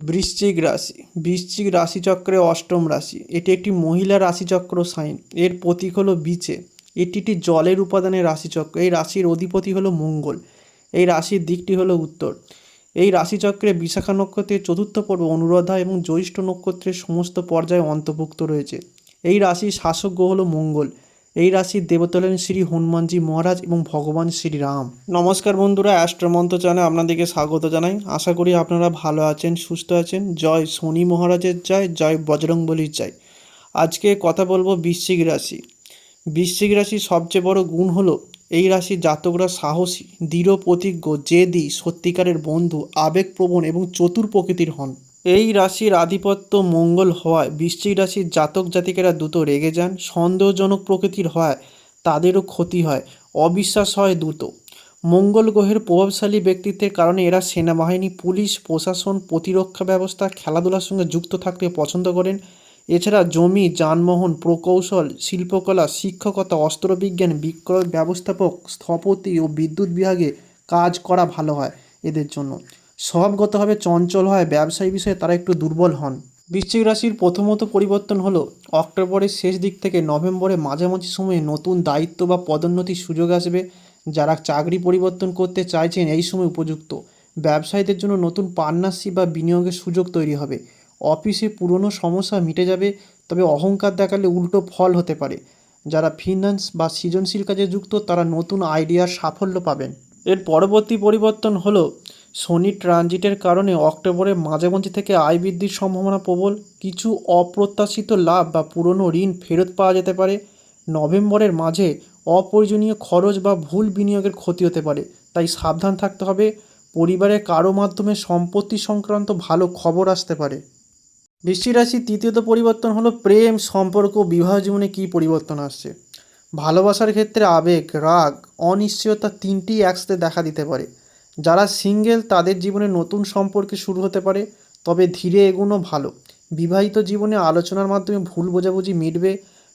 বৃশ্চিক রাশি। বৃশ্চিক রাশিচক্রে অষ্টম রাশি। এটি একটি মহিলা রাশিচক্র সাইন। এর প্রতীক হলো বিচে। এটি একটি জলের উপাদানের রাশিচক্র। এই রাশির অধিপতি হলো মঙ্গল। এই রাশির দিকটি হলো উত্তর। এই রাশিচক্রে বিশাখা নক্ষত্রের চতুর্থ পর্ব অনুরাধা এবং জ্যৈষ্ঠ নক্ষত্রের সমস্ত পর্যায়ে অন্তর্ভুক্ত রয়েছে। এই রাশির শাসক গ্রহ হলো মঙ্গল। এই রাশির দেবতা হলেন শ্রী হনুমানজি মহারাজ এবং ভগবান শ্রীরাম। নমস্কার বন্ধুরা অ্যাস্ট্রমন্ত্র চ্যানেলে আপনাদেরকে স্বাগত জানাই। আশা করি আপনারা ভালো আছেন, সুস্থ আছেন। জয় শনি মহারাজের জয় জয় বজরংবলির জয়। আজকে কথা বলব বৃশ্চিক রাশি। বৃশ্চিক রাশির সবচেয়ে বড় গুণ হলো এই রাশির জাতকরা সাহসী, দৃঢ় প্রতিজ্ঞ, জেদি, সত্যিকারের বন্ধু, আবেগপ্রবণ এবং চতুর প্রকৃতির হন। এই রাশির আধিপত্য মঙ্গল হওয়ায় বৃশ্চিক রাশির জাতক জাতিকেরা দ্রুত রেগে যান, সন্দেহজনক প্রকৃতির হয় তাদেরও ক্ষতি হয়, অবিশ্বাস হয় দ্রুত। মঙ্গল গ্রহের প্রভাবশালী ব্যক্তিত্বের কারণে এরা সেনাবাহিনী, পুলিশ, প্রশাসন, প্রতিরক্ষা ব্যবস্থা, খেলাধুলার সঙ্গে যুক্ত থাকতে পছন্দ করেন। এছাড়া জমি, যানবাহন, প্রকৌশল, শিল্পকলা, শিক্ষকতা, অস্ত্রবিজ্ঞান, বিক্রয় ব্যবস্থাপক, স্থপতি ও বিদ্যুৎ বিভাগে কাজ করা ভালো হয় এদের জন্য। স্বভাবগতভাবে চঞ্চল হয়, ব্যবসায়ী বিষয়ে তারা একটু দুর্বল হন। বৃশ্চিক রাশির প্রথমত পরিবর্তন হলো অক্টোবরের শেষ দিক থেকে নভেম্বরে মাঝামাঝি সময়ে নতুন দায়িত্ব বা পদোন্নতির সুযোগ আসবে। যারা চাকরি পরিবর্তন করতে চাইছেন, এই সময় উপযুক্ত। ব্যবসায়ীদের জন্য নতুন পার্টনারশিপ বা বিনিয়োগের সুযোগ তৈরি হবে। অফিসে পুরনো সমস্যা মিটে যাবে, তবে অহংকার দেখালে উল্টো ফল হতে পারে। যারা ফিনান্স বা সৃজনশীল কাজে যুক্ত, তারা নতুন আইডিয়ার সাফল্য পাবেন। এর পরবর্তী পরিবর্তন হলো শনি ট্রানজিটের কারণে অক্টোবরের মাঝামাঝি থেকে আয় বৃদ্ধির সম্ভাবনা প্রবল। কিছু অপ্রত্যাশিত লাভ বা পুরনো ঋণ ফেরত পাওয়া যেতে পারে। নভেম্বরের মাঝে অপ্রয়োজনীয় খরচ বা ভুল বিনিয়োগের ক্ষতি হতে পারে। তাই সাবধান থাকতে হবে। পরিবারের কারও মাধ্যমে সম্পত্তি সংক্রান্ত ভালো খবর আসতে পারে। রাশির তৃতীয়ত পরিবর্তন হলো প্রেম, সম্পর্ক, বিবাহ জীবনে কী পরিবর্তন আসছে? ভালোবাসার ক্ষেত্রে আবেগ, রাগ, অনিশ্চয়তা তিনটি একসাথে দেখা দিতে পারে। যারা সিঙ্গেল তাদের জীবনে নতুন সম্পর্কে শুরু হতে পারে, তবে ধীরে এগুনো ভালো। বিবাহিত জীবনে আলোচনার মাধ্যমে ভুল বোঝাবুঝি মিটবে।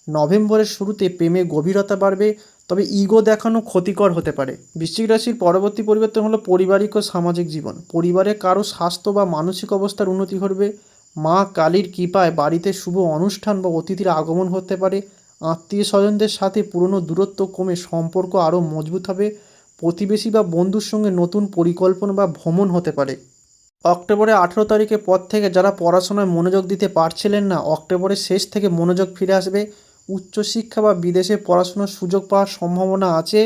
নভেম্বরের শুরুতে প্রেমে গভীরতা বাড়বে, তবে ইগো দেখানো ক্ষতিকর হতে পারে। বৃশ্চিক রাশির পরবর্তী পরিবর্তন হলো পারিবারিক ও সামাজিক জীবন। পরিবারে কারও স্বাস্থ্য বা মানসিক অবস্থার উন্নতি ঘটবে। মা কালীর কৃপায় বাড়িতে শুভ অনুষ্ঠান বা অতিথির আগমন হতে পারে। আত্মীয় স্বজনদের সাথে পুরনো দূরত্ব কমে সম্পর্ক আরও মজবুত হবে। প্রতিবেশী বা বন্ধুর সঙ্গে নতুন পরিকল্পনা বা ভ্রমণ হতে পারে। অক্টোবরের আঠেরো তারিখের পর থেকে যারা পড়াশোনায় মনোযোগ দিতে পারছিলেন না, অক্টোবরের শেষ থেকে মনোযোগ ফিরে আসবে। উচ্চশিক্ষা বা বিদেশে পড়াশোনার সুযোগ পাওয়ার সম্ভাবনা আছে।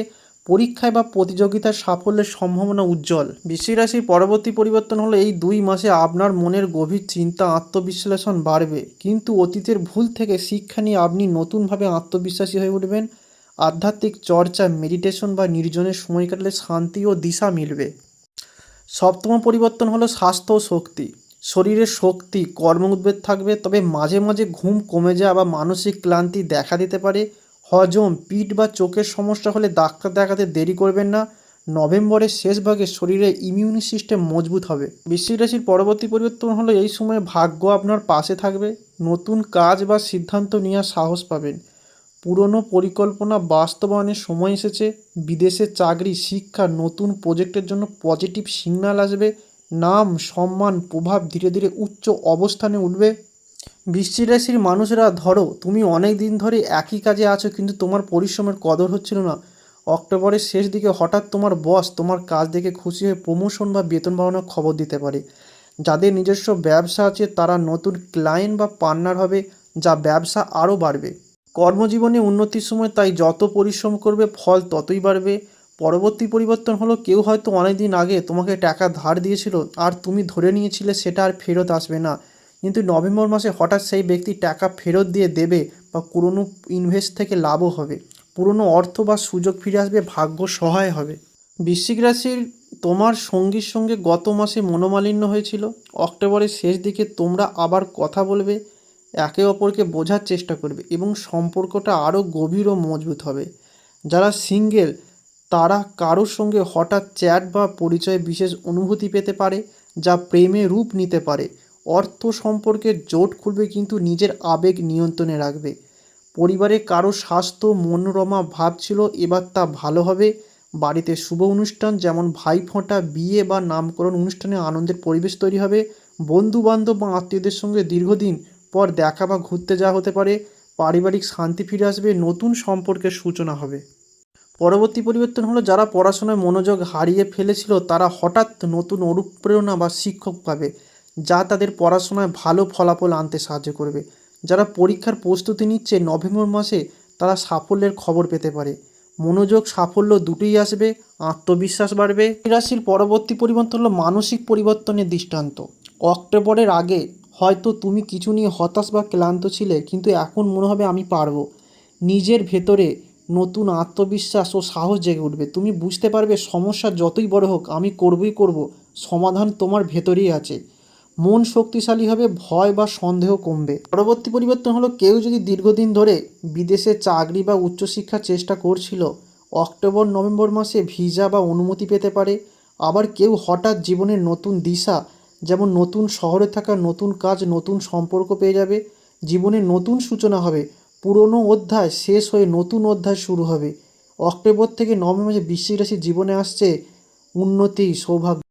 পরীক্ষায় বা প্রতিযোগিতার সাফল্যের সম্ভাবনা উজ্জ্বল। বৃশ্চিক রাশির পরবর্তী পরিবর্তন হলো এই দুই মাসে আপনার মনের গভীর চিন্তা, আত্মবিশ্লেষণ বাড়বে। কিন্তু অতীতের ভুল থেকে শিক্ষা নিয়ে আপনি নতুনভাবে আত্মবিশ্বাসী হয়ে উঠবেন। আধ্যাত্মিক চর্চা মেডিটেশন বা নির্জনের সময় কাটলে শান্তি ও দিশা মিলবে। সপ্তম পরিবর্তন হলো স্বাস্থ্য ও শক্তি। শরীরের শক্তি, কর্ম উদ্বেগ থাকবে, তবে মাঝে মাঝে ঘুম কমে যাওয়া বা মানসিক ক্লান্তি দেখা দিতে পারে। হজম, পিঠ বা চোখের সমস্যা হলে ডাক্তার দেখাতে দেরি করবেন না। নভেম্বরের শেষ ভাগে শরীরের ইমিউনি সিস্টেম মজবুত হবে। বৃশ্চিক রাশির পরবর্তী পরিবর্তন হলো এই সময় ভাগ্য আপনার পাশে থাকবে। নতুন কাজ বা সিদ্ধান্ত নেওয়ার সাহস পাবেন। পুরনো পরিকল্পনা বাস্তবায়নের সময় এসেছে। বিদেশে চাকরি, শিক্ষা, নতুন প্রজেক্টের জন্য পজিটিভ সিগন্যাল আসবে। নাম, সম্মান, প্রভাব ধীরে ধীরে উচ্চ অবস্থানে উঠবে। বৃশ্চিক রাশির মানুষরা, ধরো, তুমি অনেক দিন ধরে একই কাজে আছো, কিন্তু তোমার পরিশ্রমের কদর হচ্ছিল না। অক্টোবরের শেষ দিকে হঠাৎ তোমার বস তোমার কাজ দেখে খুশি হয়ে প্রমোশন বা বেতন বাড়ানোর খবর দিতে পারে। যাদের নিজস্ব ব্যবসা আছে, তারা নতুন ক্লায়েন্ট বা পার্টনার হবে, যা ব্যবসা আরও বাড়বে। কর্মজীবনে উন্নতির সময় তাই যত পরিশ্রম করবে, ফল ততই বাড়বে। পরবর্তী পরিবর্তন হলো, কেউ হয়তো অনেক দিন আগে তোমাকে টাকা ধার দিয়েছিল, আর তুমি ধরে নিয়েছিলে সেটা আর ফেরত আসবে না। কিন্তু নভেম্বর মাসে হঠাৎ সেই ব্যক্তি টাকা ফেরত দিয়ে দেবে বা পুরনো ইনভেস্ট থেকে লাভও হবে। পুরনো অর্থ বা সুযোগ ফিরে আসবে, ভাগ্য সহায় হবে। বৃশ্চিক রাশির তোমার সঙ্গীর সঙ্গে গত মাসে মনোমালিন্য হয়েছিল। অক্টোবরের শেষ দিকে তোমরা আবার কথা বলবে। একে অপরকে বোঝার চেষ্টা করবে এবং সম্পর্কটা আরও গভীর ও মজবুত হবে। যারা সিঙ্গেল, তারা কারোর সঙ্গে হঠাৎ চ্যাট বা পরিচয়ে বিশেষ অনুভূতি পেতে পারে, যা প্রেমে রূপ নিতে পারে। অর্থ সম্পর্কে জোট খুলবে কিন্তু নিজের আবেগ নিয়ন্ত্রণে রাখবে। পরিবারে কারও স্বাস্থ্য মনোরমা ভাব ছিল, এবার তা ভালো হবে। বাড়িতে শুভ অনুষ্ঠান, যেমন ভাইফোঁটা, বিয়ে বা নামকরণ অনুষ্ঠানে আনন্দের পরিবেশ তৈরি হবে। বন্ধু বান্ধব বা আত্মীয়দের সঙ্গে দীর্ঘদিন পর দেখা বা ঘুরতে যাওয়া হতে পারে, পারিবারিক শান্তি ফিরে আসবে, নতুন সম্পর্কের সূচনা হবে। পরবর্তী পরিবর্তন হলো যারা পড়াশোনায় মনোযোগ হারিয়ে ফেলেছিল, তারা হঠাৎ নতুন অনুপ্রেরণা বা শিক্ষক পাবে, যা তাদের পড়াশোনায় ভালো ফলাফল আনতে সাহায্য করবে। যারা পরীক্ষার প্রস্তুতি নিচ্ছে, নভেম্বর মাসে তারা সাফল্যের খবর পেতে পারে। মনোযোগ, সাফল্য দুটোই আসবে, আত্মবিশ্বাস বাড়বে। রাশির পরবর্তী পরিবর্তন হলো মানসিক পরিবর্তনের দৃষ্টান্ত। অক্টোবরের আগে হয়তো তুমি কিছু নিয়ে হতাশ বা ক্লান্ত ছিলে, কিন্তু এখন মনে হবে আমি পারব। নিজের ভেতরে নতুন আত্মবিশ্বাস ও সাহস জেগে উঠবে। তুমি বুঝতে পারবে সমস্যা যতই বড় হোক, আমি করবই করব। সমাধান তোমার ভেতরেই আছে। মন শক্তিশালী হবে, ভয় বা সন্দেহ কমবে। পরবর্তী পরিবর্তন হলো, কেউ যদি দীর্ঘদিন ধরে বিদেশে চাকরি বা উচ্চশিক্ষার চেষ্টা করছিল, অক্টোবর, নভেম্বর মাসে ভিসা বা অনুমতি পেতে পারে। আবার কেউ হঠাৎ জীবনের নতুন দিশা যেমন নতুন শহরে থাকা নতুন কাজ, নতুন সম্পর্ক পেয়ে যাবে। জীবনে নতুন সূচনা হবে। পুরনো অধ্যায় শেষ হয়ে নতুন অধ্যায় শুরু হবে। অক্টোবর থেকে নভেম্বর মাসে বৃশ্চিক রাশি জীবনে আসছে, উন্নতি, সৌভাগ্য।